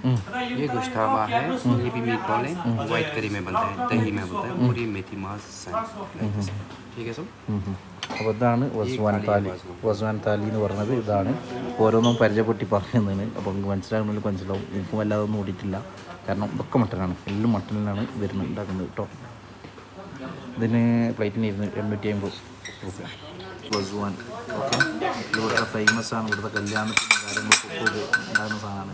ये गुश्तावा है ये भी मीट बाउल है व्हाइट करी में बनता है दही में बनता है और ये मेथी मांस है ठीक है सब അപ്പോൾ ഇതാണ് വസ്വാൻ താലി വസ്വാൻ താലി എന്ന് പറഞ്ഞത് ഇതാണ് ഓരോന്നും പരിചയപ്പെട്ടി പറയുന്നതിന് അപ്പോൾ നിങ്ങൾക്ക് മനസ്സിലാകുന്നതിൽ മനസ്സിലാവും എനിക്കും വല്ലാതെ ഒന്നും ഓടിയിട്ടില്ല കാരണം ഇതൊക്കെ മട്ടനാണ്. എല്ലാം മട്ടനിലാണ് വരുന്നത് ഉണ്ടാക്കുന്നത് കേട്ടോ ഇതിന് പ്ലേറ്റിന് ഇരുന്ന് എണ്ണൂറ്റി അമ്പത് രൂപ വസ്വാൻ ഓക്കെ ഇവിടുത്തെ ഫേമസ് ആണ്. ഇവിടുത്തെ കല്യാണത്തിനും കാര്യങ്ങൾക്കൊക്കെ ഉണ്ടാകുന്ന സാധനമാണ്.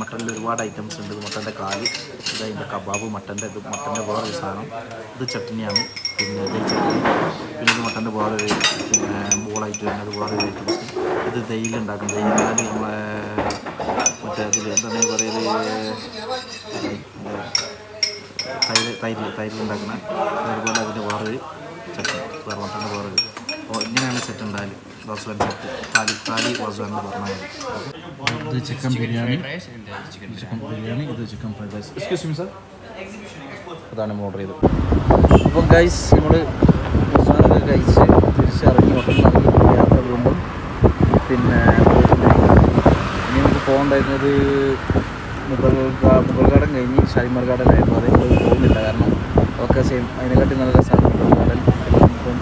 മട്ടനിൽ ഒരുപാട് ഐറ്റംസ് ഉണ്ട്. മട്ടന്റെ കാൽ ഇത് അതിന്റെ കബാബ് മട്ടന്റെ ഇത് മട്ടന്റെ വേറൊരു സാധനം. ഇത് ചട്നിയാണ്. പിന്നെ ഇത് ചട്നി. പിന്നെ ഇത് മട്ടന്റെ വേറൊരു പിന്നെ ബോളായിട്ട് വരുന്നത് വേറൊരു ഐറ്റംസ് ഇത് തൈലുണ്ടാക്കുന്നത് ഉണ്ടാക്കും നമ്മളെ മറ്റേ അതിൽ എന്താണ് പറയുന്നത്? തൈര് തൈര് തൈര് ഉണ്ടാക്കുന്ന അതുപോലെ അതിന്റെ വേറൊരു ചട്നി വേറെ മട്ടന്റെ വേറൊരു അപ്പോൾ ഇങ്ങനെയാണ് സെറ്റ് ഉണ്ടായാൽ വാസുവാൻ സെറ്റ് താലി താലി വാസുവാൻ ഇത് ചിക്കൻ ബിരിയാണി. ചിക്കൻ ബിരിയാണി ഇത് chicken fried rice. Excuse me sir അതാണ് ഓർഡർ ചെയ്തത്. അപ്പം ഗൈസ് നമ്മൾ ഭക്ഷണമൊക്കെ കഴിച്ച് തിരിച്ചിറങ്ങി ഹോട്ടലിൽ ഇറങ്ങി യാത്ര പോകുമ്പോൾ പിന്നെ ഇനി നമുക്ക് പോകേണ്ടായിരുന്നത് മുഗൾ മുഗൾ ഗാർഡൻ കഴിഞ്ഞ് ഷാലിമാർ ഗാർഡനായിരുന്നു അതേ പോയി പോകുന്നില്ല കാരണം ഒക്കെ സെയിം അതിനെക്കാട്ടി നല്ല രസമാണ് മുഗൾ ഗാർഡൻ ഇപ്പം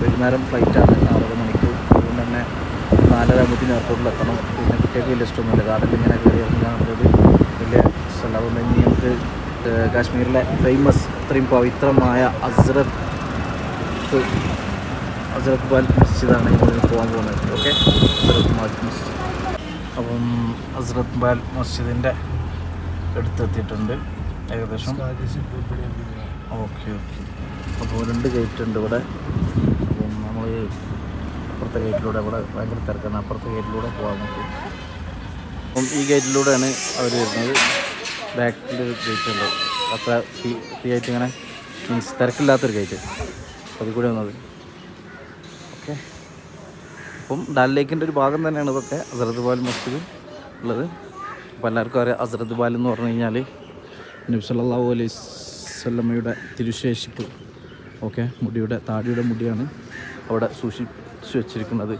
വൈകുന്നേരം ഫ്ലൈറ്റാണ് ആറര മണിക്ക്. അതുകൊണ്ട് തന്നെ നാലര ആകുമ്പോഴത്തേന് എയർപോർട്ടിൽ എത്തണം. പിന്നെ കുട്ടികൾക്ക് വലിയ ഇഷ്ടമൊന്നുമില്ല. ഗാർഡനിൽ ഇങ്ങനെ കയറി ഇറങ്ങുന്നത് വലിയ ഇഷ്ടമല്ല അതുകൊണ്ട് ഇനി നമുക്ക് കാശ്മീരിലെ ഫേമസ് അത്രയും പവിത്രമായ അസ്രത്ത് അസ്രത് ബാൽ മസ്ജിദാണ് പോകാൻ പോകുന്നത്. ഓക്കെ അസ്രത് ബാൽ മസ്ജിദ് അപ്പം ഹസ്രത് ബാൽ മസ്ജിദിന്റെ അടുത്തെത്തിയിട്ടുണ്ട് ഏകദേശം. Okay okay. അപ്പോൾ രണ്ട് ഗേറ്റ് ഉണ്ട് ഇവിടെ. അപ്പം നമ്മൾ അപ്പുറത്തെ ഗേറ്റിലൂടെ ഇവിടെ ഭയങ്കര തിരക്കാണ്. അപ്പുറത്തെ ഗേറ്റിലൂടെ പോകാൻ നോക്കും. അപ്പം ഈ ഗേറ്റിലൂടെയാണ് അവർ വരുന്നത്. ബാക്കിൽ ഗേറ്റ് ഉണ്ട്. അത്ര ഫ്രീ ഫ്രീ ആയിട്ട് ഇങ്ങനെ മീൻസ് തിരക്കില്ലാത്തൊരു ഗേറ്റ് അതിൽ കൂടെ വന്നത് അപ്പം ഡാൽ ലേക്കിന്റെ ഒരു ഭാഗം തന്നെയാണ് ഇതൊക്കെ ഹസ്രത്ത് ബാൽ മസ്ജിദ് ഉള്ളത്. അപ്പോൾ എല്ലാവർക്കും അറിയാം ഹസ്രത്ത് ബാൽ എന്ന് പറഞ്ഞു കഴിഞ്ഞാൽ സല്ലല്ലാഹു അലൈഹി സ്വല്ലമ്മയുടെ തിരുശേഷിപ്പ് ഓക്കെ മുടിയുടെ താടിയുടെ മുടിയാണ് അവിടെ സൂക്ഷിച്ച് വെച്ചിരിക്കുന്നത്.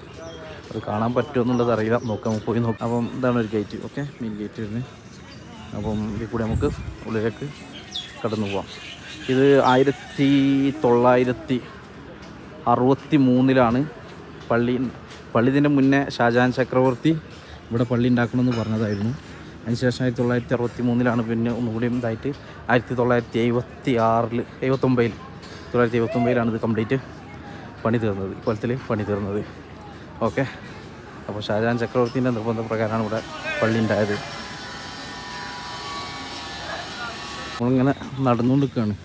അത് കാണാൻ പറ്റുമോ എന്നുള്ളത് അറിയില്ല. നോക്കാം പോയി നോക്കാം. അപ്പം ഇതാണ് ഒരു ഗേറ്റ് ഓക്കെ മെയിൻ ഗേറ്റ് വരുന്നത്. അപ്പം ഇതിൽ കൂടെ നമുക്ക് ഉള്ളിലേക്ക് കടന്നു പോവാം. ഇത് ആയിരത്തി തൊള്ളായിരത്തി അറുപത്തി മൂന്നിലാണ് പള്ളി പള്ളി ഇതിന്റെ മുന്നേ ഷാജഹാൻ ചക്രവർത്തി ഇവിടെ പള്ളി ഉണ്ടാക്കണമെന്ന് പറഞ്ഞതായിരുന്നു. അതിനുശേഷം ആയിരത്തി തൊള്ളായിരത്തി അറുപത്തി മൂന്നിലാണ് പിന്നെ ഒന്നുകൂടി ഇതായിട്ട് ആയിരത്തി തൊള്ളായിരത്തി എഴുപത്തി ആറിൽ എഴുപത്തൊമ്പതിൽ തൊള്ളായിരത്തി എഴുപത്തൊമ്പതിലാണ് ഇത് കംപ്ലീറ്റ് പണി തീർന്നത്. ഇപ്പോഴത്തിൽ പണി തീർന്നത്. ഓക്കെ. അപ്പോൾ ഷാജഹാൻ ചക്രവർത്തിന്റെ നിർബന്ധപ്രകാരമാണ് ഇവിടെ പള്ളി ഉണ്ടായത്. നമ്മളിങ്ങനെ നടന്നുകൊണ്ട് നിൽക്കുകയാണ്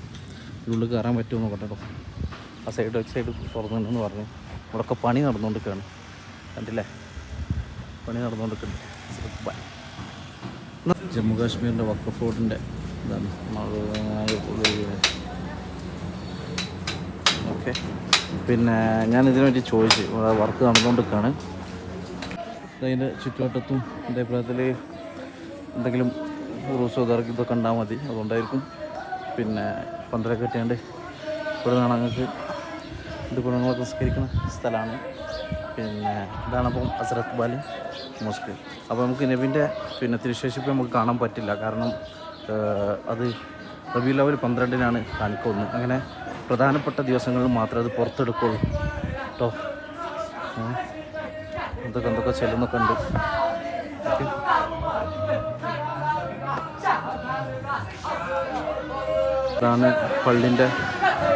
ഇതിനുള്ളിൽ കയറാൻ പറ്റുമെന്ന് നോക്കട്ടെ ആ സൈഡ് സൈഡ് തുറന്നിട്ടുണ്ടെന്ന് പറഞ്ഞു. ഇവിടെയൊക്കെ പണി നടന്നുകൊണ്ട് നിൽക്കുകയാണ് കണ്ടില്ലേ? പണി നടന്നുകൊണ്ടിരിക്കുന്നുണ്ട് ജമ്മു കാശ്മീരിന്റെ വക്കഫ് ബോർഡിന്റെ ഇതാണ് ഓക്കെ. പിന്നെ ഞാൻ ഇതിനു വേണ്ടി ചോദിച്ചു വർക്ക് നടന്നുകൊണ്ടിരിക്കുകയാണ്. അതിന്റെ ചുറ്റുവട്ടത്തും എന്റെ അഭിപ്രായത്തിൽ എന്തെങ്കിലും റൂസോ ഇതർക്ക് ഇതൊക്കെ ഉണ്ടാൽ മതി അതുകൊണ്ടായിരിക്കും. പിന്നെ പന്തലൊക്കെ കെട്ടിയാണ്ട് ഇവിടെ നിന്നാണ് ഞങ്ങൾക്ക് ഇത് കുടുംബങ്ങളൊക്കെ സംസ്കരിക്കുന്ന സ്ഥലമാണ്. പിന്നെ ഇതാണപ്പം അസ്രത് ബാലി മോസ്ക് അപ്പോൾ നമുക്ക് നബിന്റെ പിന്നെ തിരുശേഷിപ്പ് നമുക്ക് കാണാൻ പറ്റില്ല. കാരണം അത് റബി ലെവൽ പന്ത്രണ്ടിനാണ് കാണിക്കുന്നത് അങ്ങനെ പ്രധാനപ്പെട്ട ദിവസങ്ങളിൽ മാത്രമേ അത് പുറത്തെടുക്കുള്ളൂ. കേട്ടോ. എന്തൊക്കെ എന്തൊക്കെ ചെല്ലുന്നൊക്കെ ഉണ്ട് ഇതാണ് പള്ളിന്റെ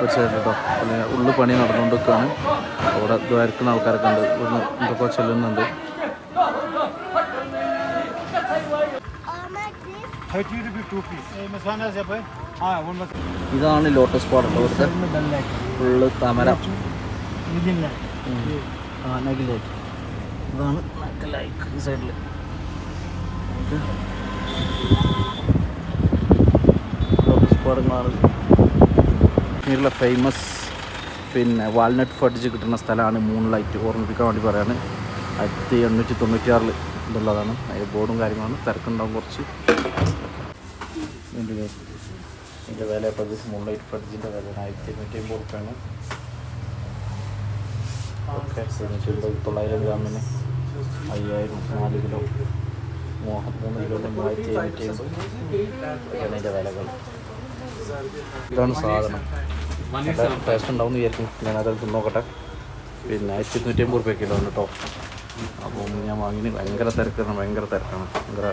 ഒരു കേട്ടോ പള്ളി ഉള്ളു പണി നടന്നുകൊണ്ടിരിക്കുകയാണ്. അവിടെ ദ്വാരക്കുന്ന ആൾക്കാരൊക്കെ ഉണ്ട്. ഇവിടുന്ന് എന്തൊക്കെ ചെല്ലുന്നുണ്ട്. ഇതാണ് ലോട്ടസ് പാടുള്ള ഇവിടുത്തെ ഫുള്ള് തമര. ഇതാണ് ലൈക്ക് ലോട്ടസ് പാടങ്ങളാണ്. നീരുള്ള ഫേമസ് പിന്നെ വാൾനട്ട് ഫഡ്ജ് കിട്ടുന്ന സ്ഥലമാണ് മൂൺ ലൈറ്റ് ഓർമ്മിപ്പിക്കാൻ വേണ്ടി പറയാണ്. ആയിരത്തി എണ്ണൂറ്റി തൊണ്ണൂറ്റിയാറിൽ ഇതുള്ളതാണ്. അതിൽ ബോർഡും കാര്യങ്ങളാണ്. തിരക്കുണ്ടാവും കുറച്ച്. ഇതിന്റെ വില ഇപ്പോൾ മൂൺ ലൈറ്റ് ഫഡ്ജിന്റെ വില ആയിരത്തി എണ്ണൂറ്റി അമ്പത് റുപ്യാണ്. തൊള്ളായിരം ഗ്രാമിന് അയ്യായിരം നാല് കിലോ. മൂന്ന് കിലോ ആയിരത്തി എഴുന്നൂറ്റി അമ്പത്. വിലകൾ ഇതാണ് സാധനം. ടേസ്റ്റ് ഉണ്ടാവും എന്ന് വിചാരിക്കും ഞാനത് നോക്കട്ടെ. പിന്നെ ആയിരത്തി ഇരുന്നൂറ്റി അമ്പത് റുപ്യ കിലോ ഉണ്ട് കേട്ടോ അപ്പം ഞാൻ വാങ്ങിന് ഭയങ്കര തിരക്കാണ് ഭയങ്കര തിരക്കാണ്. ഭയങ്കര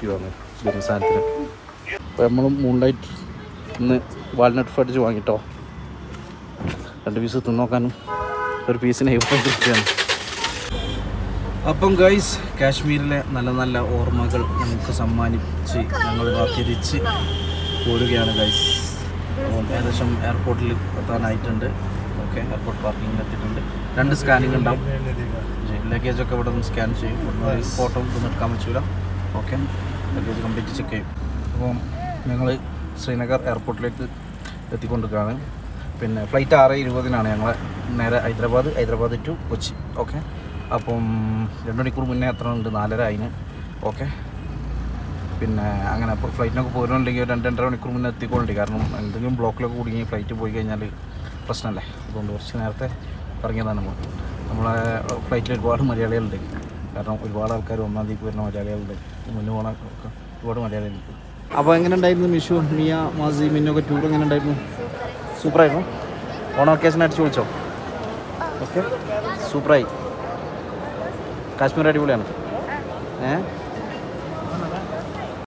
ബിരിയാണി സാധനത്തിന്. അപ്പോൾ നമ്മൾ മൂൺലൈറ്റ് ഇന്ന് വാൾനട്ട് ഫ്രഡ്ജ് വാങ്ങിട്ടോ. രണ്ട് പീസ് തിന്നോക്കാനും ഒരു പീസിന് എഴുപത്തഞ്ച് അപ്പം ഗൈസ് കാശ്മീരിലെ നല്ല നല്ല ഓർമ്മകൾ നമുക്ക് സമ്മാനിച്ച് ഞങ്ങൾ തിരിച്ച് പോരുകയാണ് ഗൈസ് അപ്പം ഏകദേശം എയർപോർട്ടിൽ എത്താനായിട്ടുണ്ട്. ഓക്കെ എയർപോർട്ട് പാർക്കിങ്ങിൽ എത്തിയിട്ടുണ്ട്. രണ്ട് സ്കാനിങ് ഉണ്ടാവും. ലഗേജ് ഒക്കെ ഇവിടെ നിന്ന് സ്കാൻ ചെയ്യും. ഫോട്ടോ ഒന്നും എടുക്കാൻ പറ്റൂല. ഓക്കെ ലഗേജ് കംപ്ലീറ്റ് ചെക്ക് ചെയ്യും. അപ്പം ഞങ്ങൾ ശ്രീനഗർ എയർപോർട്ടിലേക്ക് എത്തിക്കൊണ്ടിരിക്കുകയാണ്. പിന്നെ ഫ്ലൈറ്റ് ആറ് ഇരുപതിനാണ് ഞങ്ങൾ നേരെ ഹൈദരാബാദ് ഹൈദരാബാദ് ടു കൊച്ചി. ഓക്കെ അപ്പം രണ്ട് മണിക്കൂർ മുന്നേ എത്ര ഉണ്ട് നാലര അതിന് ഓക്കെ പിന്നെ അങ്ങനെ ഫ്ലൈറ്റിനൊക്കെ പോരുന്നുണ്ടെങ്കിൽ രണ്ട് രണ്ടര മണിക്കൂർ മുന്നേ എത്തിക്കൊള്ളി കാരണം എന്തെങ്കിലും ബ്ലോക്കിലൊക്കെ കുടുങ്ങി ഫ്ലൈറ്റ് പോയി കഴിഞ്ഞാൽ പ്രശ്നമല്ലേ അതുകൊണ്ട് കുറച്ച് നേരത്തെ ഇറങ്ങിയതാണ് നമ്മൾ. നമ്മളെ ഫ്ലൈറ്റിൽ ഒരുപാട് മലയാളികളുണ്ട്. കാരണം ഒരുപാട് ആൾക്കാർ ഒന്നാം തീയതി വരുന്ന മലയാളികളുണ്ട്. മുന്നേ പോണ ഒരുപാട് മലയാളികളുണ്ട്. അപ്പോൾ എങ്ങനെ ഉണ്ടായിരുന്നു മിഷു മിയ മാസി മിന്നൊക്കെ ടൂർ എങ്ങനെ ഉണ്ടായിരുന്നു? സൂപ്പറായിരുന്നു. ഓണം ഒക്കേഷൻ അടിച്ചു വിളിച്ചോ ഓക്കെ സൂപ്പറായി. കാശ്മീർ അടിപൊളിയാണ്. ഏഹ്?